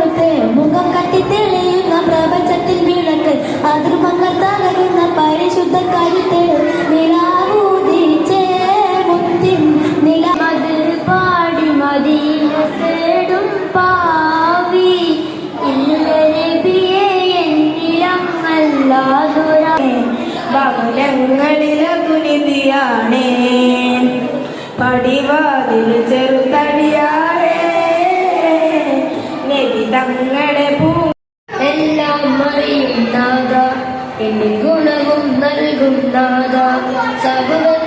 തൊഴുത്ത് മുഖം കത്തിത്തെളിയുന്ന പ്രപഞ്ചത്തിൽ വിളക്ക്. അതിർമങ്ങൾ തകരുന്ന പരിശുദ്ധ കരുത്ത് നിലാവൂതിച്ചേ പടിവാതിൽ ചെറുതടിയാ നബി തങ്ങളെ പൂ എല്ലാം അറിയും നാഥ എന്നെ ഗുണവും നൽകും നാഥ സർവത്തിനും